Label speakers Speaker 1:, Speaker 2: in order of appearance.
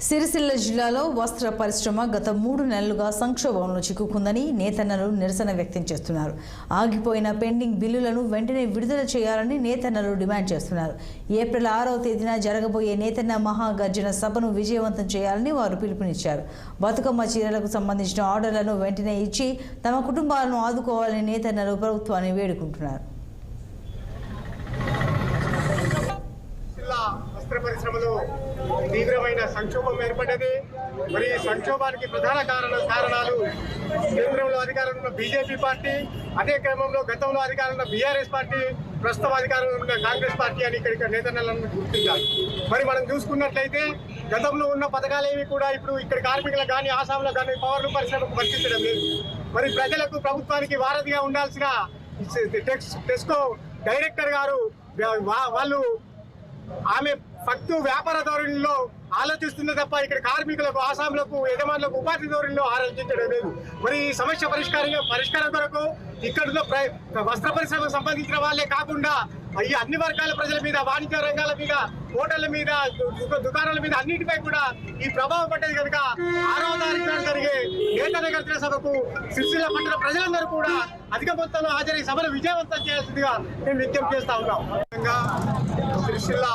Speaker 1: సిరిసిల్ల జిల్లాలో వస్త్ర పరిశ్రమ గత మూడు నెలలుగా సంక్షోభంలో చిక్కుకుందని నేతన్నలు నిరసన వ్యక్తం చేస్తున్నారు. ఆగిపోయిన పెండింగ్ బిల్లులను వెంటనే విడుదల చేయాలని నేతన్నలు డిమాండ్ చేస్తున్నారు. ఏప్రిల్ ఆరవ తేదీన జరగబోయే నేతన్న మహాగర్జన సభను విజయవంతం చేయాలని వారు పిలుపునిచ్చారు. బతుకమ్మ చీరలకు సంబంధించిన ఆర్డర్లను వెంటనే ఇచ్చి తమ కుటుంబాలను ఆదుకోవాలని నేతన్నలు ప్రభుత్వాన్ని వేడుకుంటున్నారు.
Speaker 2: వస్త్ర పరిశ్రమలో తీవ్రమైన సంక్షోభం ఏర్పడ్డది. మరి ఈ సంక్షోభానికి ప్రధాన కారణ కారణాలు కేంద్రంలో అధికారంలో ఉన్న బీజేపీ పార్టీ అదే క్రమంలో గతంలో అధికారంలో ఉన్న బీఆర్ఎస్ పార్టీ ప్రస్తుతం అధికారంలో ఉన్న కాంగ్రెస్ పార్టీ అని ఇక్కడ నేతన్నలను గుర్తించారు. మరి మనం చూసుకున్నట్లయితే గతంలో ఉన్న పథకాలేవి కూడా ఇప్పుడు ఇక్కడ కార్మికులకు కానీ ఆసాములకు కానీ పవర్లు పరిశ్రమకు వర్తించడం లేదు. మరి ప్రజలకు ప్రభుత్వానికి వారధిగా ఉండాల్సిన టెక్స్ టెస్కో డైరెక్టర్ గారు వాళ్ళు ఆమె ఫక్తు వ్యాపార ధోరణిలో ఆలోచిస్తుంది తప్ప ఇక్కడ కార్మికులకు ఆసాములకు యజమానులకు ఉపాధి ధోరణిలో ఆలోచించడం లేదు. మరి ఈ సమస్య పరిష్కారంగా పరిష్కారం కొరకు ఇక్కడ ప్ర- వస్త్ర పరిశ్రమకు సంబంధించిన వాళ్ళే కాకుండా ఈ అన్ని వర్గాల ప్రజల మీద వాణిజ్య రంగాల మీద హోటళ్ళ మీద దుకాణాల మీద అన్నిటిపై కూడా ఈ ప్రభావం పడ్డది కనుక నేతల సభకు సిరిసిల్ల పట్టణ ప్రజలందరూ కూడా అధిక మొత్తంలో హాజరై సభను విజయవంతం చేయాల్సిందిగా మేము విజ్ఞప్తి చేస్తా ఉన్నాం. సిరిసిల్ల